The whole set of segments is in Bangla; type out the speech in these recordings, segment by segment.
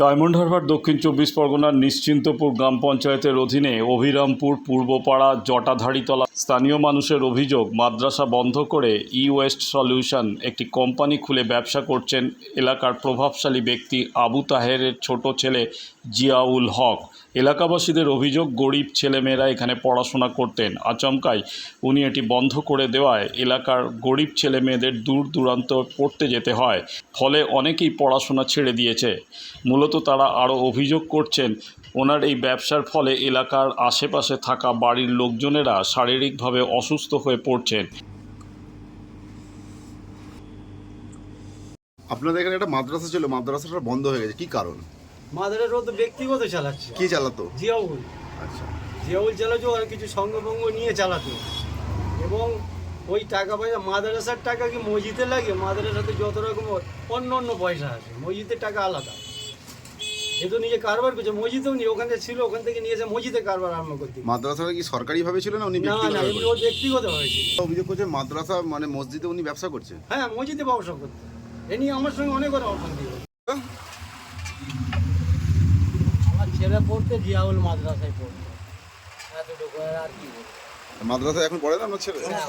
Diamond Harbour দক্ষিণ চব্বিশ পরগনার নিশ্চিন্তপুর গ্রাম পঞ্চায়েতের অধীনে অভিরামপুর পূর্বপাড়া জটাধারীতলা স্থানীয় মানুষের অভিযোগ, মাদ্রাসা বন্ধ করে ই ওয়েস্ট সলিউশন একটি কোম্পানি খুলে ব্যবসা করছেন এলাকার প্রভাবশালী ব্যক্তি আবু তাহেরের ছোট ছেলে জিয়াউল হক। এলাকাবাসীদের অভিযোগ, গরিব ছেলেমেয়েরা এখানে পড়াশোনা করতেন। আচমকাই উনি এটি বন্ধ করে দেওয়ায় এলাকার গরিব ছেলে মেয়েদের দূর দূরান্ত পড়তে যেতে হয়। ফলে অনেকেই পড়াশোনা ছেড়ে দিয়েছে। মূলত তারা আরও অভিযোগ করছেন ওনার এই ব্যবসার ফলে এলাকার আশেপাশে থাকা বাড়ির লোকজনেরা শারীরিকভাবে অসুস্থ হয়ে পড়ছেন। আপনাদের এখানে একটা মাদ্রাসা ছিল মাদ্রাসাটা বন্ধ হয়ে গেছে কি কারণ? মাদারের ও তো ব্যক্তিগত চালাচ্ছে। কি চালাতো? জিয়াউল। আচ্ছা। জিয়াউল চালাতো আর কিছু সঙ্গভঙ্গ নিয়ে চালাতো। এবং ওই টাকা পয়সা মাদ্রাসার টাকা কি মসজিদে লাগে? মাদ্রাসাতে যত রকম অন্য অন্য পয়সা আছে মসজিদের টাকা আলাদা। এ তো নিজে কারবার করছে মসজিদেও নিয়ে ওখানে ছিল ওখান থেকে নিয়ে এসে মসজিদে কারবার আরম্ভ করতে মাদ্রাসাটা কি সরকারি ভাবে ছিল না উনি না না এমনি ওর ব্যক্তিগত? অভিযোগ করছে মাদ্রাসা মানে মসজিদে উনি ব্যবসা করছে। হ্যাঁ মসজিদে ব্যবসা করতে এ নিয়ে আমার সঙ্গে অনেক আমার ছেলে পড়তে জিয়াউল মাদ্রাসায় পড়তো এতটুকু আর কি মাদ্রাসা এখন পড়ে না ছেলে? হ্যাঁ,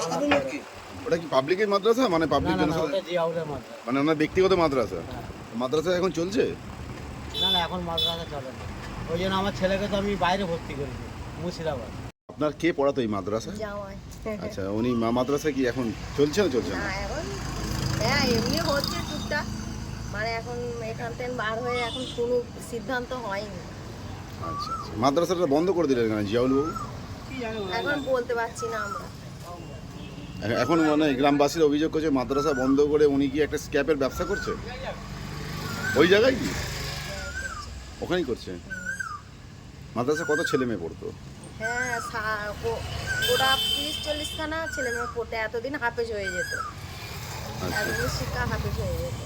ওটা কি পাবলিকের মাদ্রাসা? মানে পাবলিক না না ওটা জিয়াউলের মাদ্রাসা। মানে ওনার ব্যক্তিগত মাদ্রাসা? হ্যাঁ। মাদ্রাসা এখন চলছে? না না এখন মাদ্রাসা চলে না। ওই জন্য আমার ছেলেকে তো আমি বাইরে ভর্তি করেছি মুর্শিদাবাদ। আপনার কে পড়াতো এই মাদ্রাসা? জামাই। আচ্ছা উনি মা- মাদ্রাসা কি এখন চলছে না চলছে না? না এখন হ্যাঁ এমনি হচ্ছে টুকটাক। মানে এখন এখান থেকে বার হয়ে এখন কোনো সিদ্ধান্ত হয়নি। আচ্ছা আচ্ছা। মাদ্রাসাটা বন্ধ করে দিলেন কেন জিয়াউল বাবু এখন বলতে পারছি না আমরা। এখন- এখন মানে গ্রামবাসীর অভিযোগ করছে মাদ্রাসা বন্ধ করে উনি কি একটা স্ক্যাপের ব্যবসা করছে? ওই জায়গায় কি? ওখানেই করছে। মাদ্রাসা কত ছেলে মেয়ে পড়তো? হ্যাঁ গোটা তিরিশ চল্লিশ খানা ছেলে মেয়ে পড়তে এতদিন হাফেজ হয়ে যেত। আচ্ছা। এতদিন শিক্ষা হাফেজ হয়ে যেত।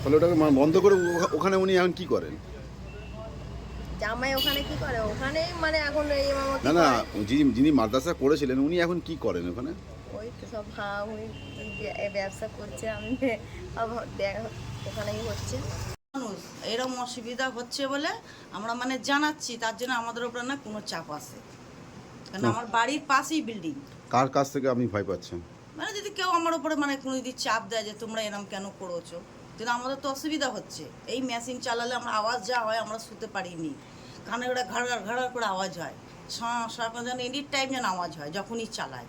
তাহলে ওটাকে বন্ধ করে ওখানে উনি এখন কি করেন? জামাই ওখানে কি করে? মানে এখন এই না না যিনি যিনি মাদ্রাসা করেছিলেন উনি এখন কি করেন ওখানে? ওই তো সব হ্যাঁ উনি ব্যবসা করছে আমি ওখানেই হচ্ছে। মানুষ এরকম অসুবিধা হচ্ছে বলে আমরা মানে জানাচ্ছি তার জন্য আমাদের উপরে না কোনো চাপ আছে। কারণ আমার বাড়ির পাশেই বিল্ডিং কার কাছ থেকে আপনি ভয় পাচ্ছেন? মানে যদি কেউ আমার উপরে মানে কোনো যদি চাপ দেয় যে তোমরা এরকম কেন করেছ কিন্তু আমাদের তো অসুবিধা হচ্ছে। এই মেশিন চালালে আমরা আওয়াজ যা হয় আমরা শুতে পারিনি। কানে ওটা ঘাড় ঘাড় করে আওয়াজ হয়। সকাল যেন এনি টাইম যেন আওয়াজ হয় যখনই চালায়।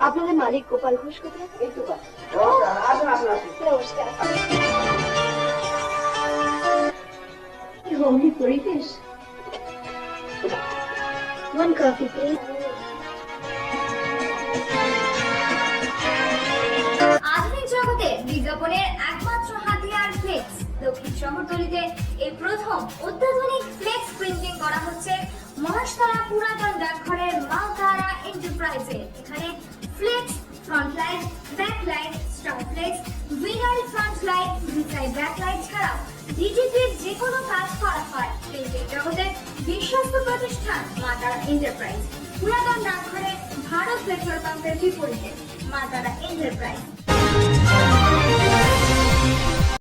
আপনাদের মালিক গোপাল ঘোষ কোথায়? নমস্কার। হোমলি পরিবেশ আধুনিক জগতে বিজ্ঞাপনের একমাত্র দক্ষিণ শহরতলিতে এই প্রথম অত্যাধুনিক ফ্লেক্স প্রিন্টিং করা হচ্ছে। মহাশতলা পুরাতন ডাকঘরের মালতারা এন্টারপ্রাইজে এখানে flex front light back light star flex winner front light ভিসাই back light ছাড়াও ডিজিটির যে কোনো কাজ করা হয় প্রিন্টিং জগতে বিশ্বস্ত প্রতিষ্ঠান মা তারা এন্টারপ্রাইজ পুরাতন ডাকঘরে ভারত পেট্রোল পাম্পের বিপরীতে মা তারা এন্টারপ্রাইজ